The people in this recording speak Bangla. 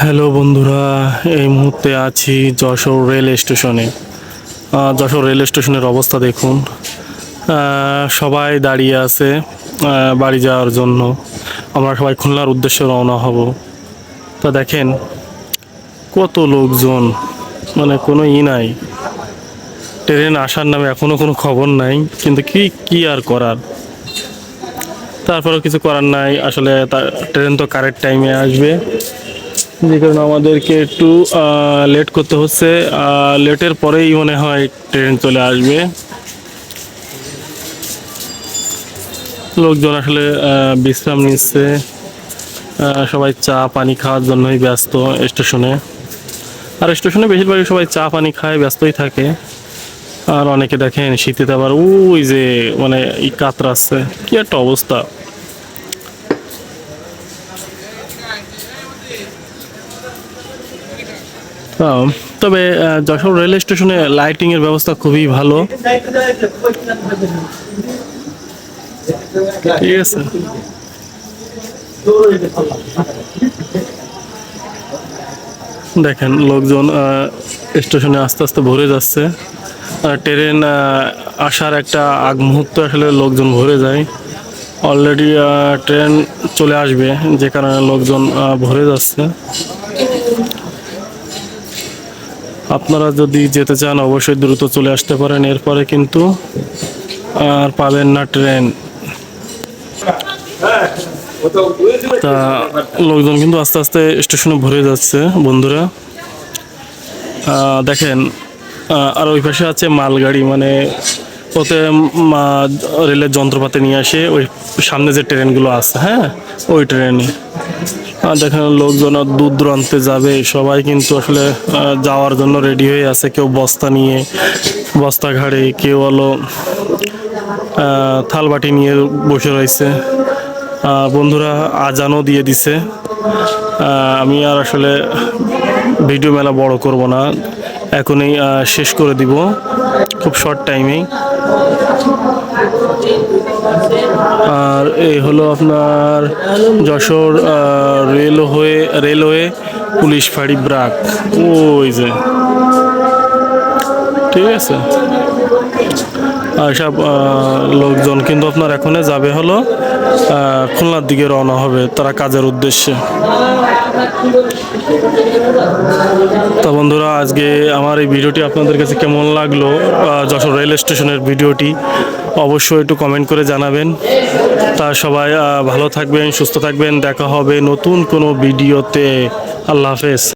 হ্যালো বন্ধুরা, এই মুহূর্তে আছি যশোর রেল স্টেশনে। যশোর রেল স্টেশনের অবস্থা দেখুন। সবাই দাঁড়িয়ে আছে বাড়ি যাওয়ার জন্য। আমরা সবাই খুলনার উদ্দেশ্যে রওনা হব। তা দেখেন, কত লোকজন মানে কোনো ই নাই। ট্রেন আসার নামে এখনও কোনো খবর নাই, কিন্তু কি কি আর করার? তারপরেও কিছু করার নাই, আসলে ট্রেন তো কারেক্ট টাইমে আসবে। যে কারণে আমাদেরকে একটু লেট করতে হচ্ছে। লেটের পরেই মনে হয় ট্রেন চলে আসবে। লোকজন আসলে বিশ্রাম নিচ্ছে। সবাই চা, পানি খাওয়ার জন্যই ব্যস্ত স্টেশনে। আর স্টেশনে বেশিরভাগই সবাই চা, পানি খায়, ব্যস্তই থাকে। আর অনেকে দেখেন শীতে আবার ওই যে মানে ই কাতরাচ্ছে, কি একটা অবস্থা। তবে যশোর রেল স্টেশনে লাইটিং এর ব্যবস্থা খুবই ভালো। ঠিক আছে। দেখেন, লোকজন স্টেশনে আস্তে আস্তে ভরে যাচ্ছে। ট্রেন আসার একটা আগ মুহূর্ত আসলে লোকজন ভরে যায়। অলরেডি ট্রেন চলে আসবে, যে কারণে লোকজন ভরে যাচ্ছে। আপনারা যদি যেতে চান, অবশ্যই দ্রুত চলে আসতে পারেন। এরপরে কিন্তু আর পাবেন না ট্রেন। তা লোকজন কিন্তু আস্তে আস্তে স্টেশনে ভরে যাচ্ছে, বন্ধুরা। দেখেন আর ওই পাশে আছে মালগাড়ি মানে ওতে রেলের যন্ত্রপাতি নিয়ে আসে। ওই সামনে যে ট্রেনগুলো আছে হ্যাঁ ওই ট্রেনে। দেখেন লোকজন দূর দূরান্তে যাবে। সবাই কিন্তু আসলে যাওয়ার জন্য রেডি হয়ে আছে। কেউ বস্তা নিয়ে, বস্তা ঘাড়ে, কেউ হলো থালবাটি নিয়ে বসে রয়েছে। বন্ধুরা আজানও দিয়ে দিছে। আমি আর আসলে ভিডিও মেলা বড় করব না। এখনই শেষ করে দিব। খুব শর্ট টাইমেই আর এই হলো আপনার যশোর রেলওয়ে রেলওয়ে পুলিশ ফাঁড়ি ব্রাক। ওই যে। ঠিক আছে। সব লোকজন কিন্তু আপনার এখনই যাবে হলো খুলনার দিকে রওনা হবে তারা কাজের উদ্দেশ্যে। তো বন্ধুরা, আজকে আমার এই ভিডিওটি আপনাদের কাছে কেমন লাগল? যশোর রেল স্টেশনের ভিডিওটি অবশ্যই একটু কমেন্ট করে জানাবেন। তা সবাই ভালো থাকবেন, সুস্থ থাকবেন। দেখা হবে নতুন কোনো ভিডিওতে। আল্লাহ হাফেজ।